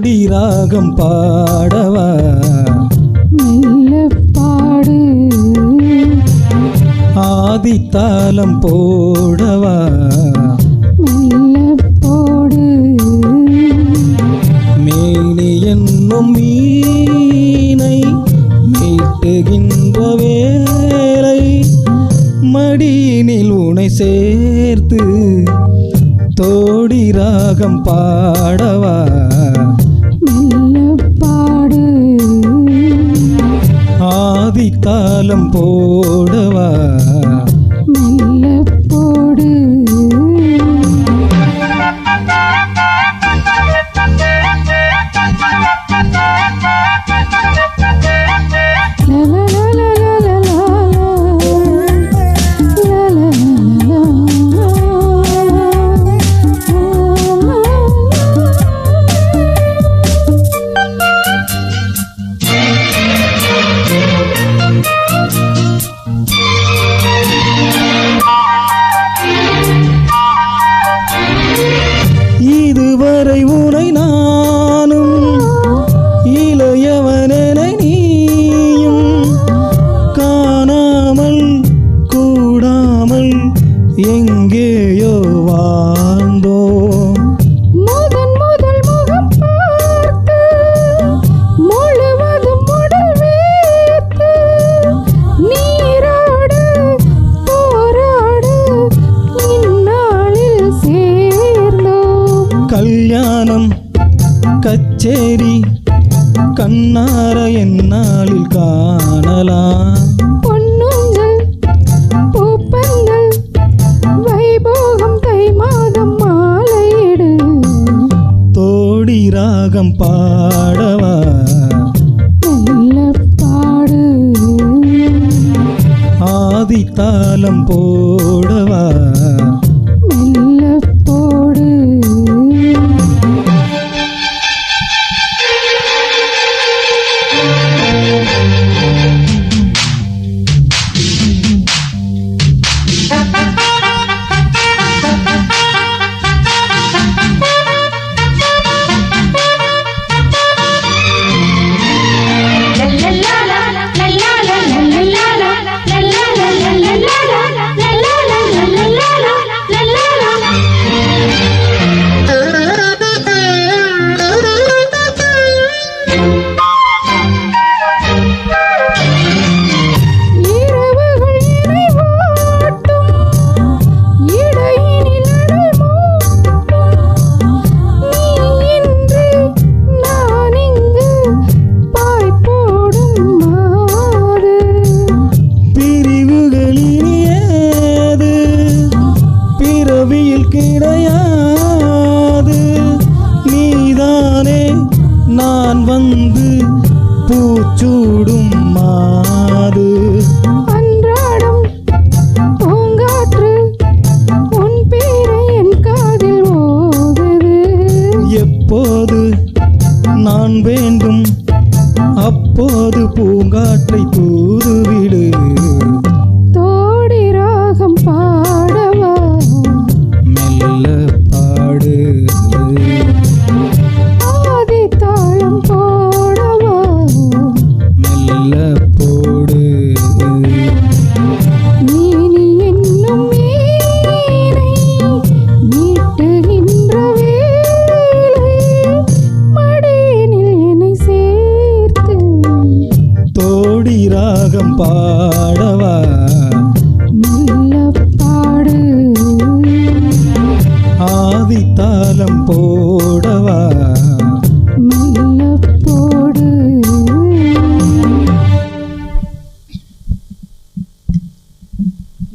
ராகம் பாடவா? மெல்ல பாடு. ஆதித்தாளம் போடவா? மெல்ல போடு. மேனி என்னும் மீனை மீட்டுகின்ற வேலை மடியினில் உனை சேர்த்து தோடி ராகம் பாடவா? ஆதித்தாளம் போடவா? எங்கேயோ வாழ்ந்தோம். முதன் முதல் முகம் பார்த்து முழுவதும் உடல் வேர்த்து நீராடு போராடு இந்நாளில் சேர்ந்தோம். கல்யாணம் கச்சேரி கண்ணார என்னாளில் காணலாம். ராகம் பாடவா? பாடு ஆதித்தாளம் போடவா? பிறவியில் கிடையாது. நீதானே நான் வந்து பூச்சூடும் மாது அன்றாடம் பூங்காற்று உன் பேரை என் காதில் ஓதுது எப்போது நான் வேண்டும் அப்போது பூங்காற்றை தூதுவி பாடவா?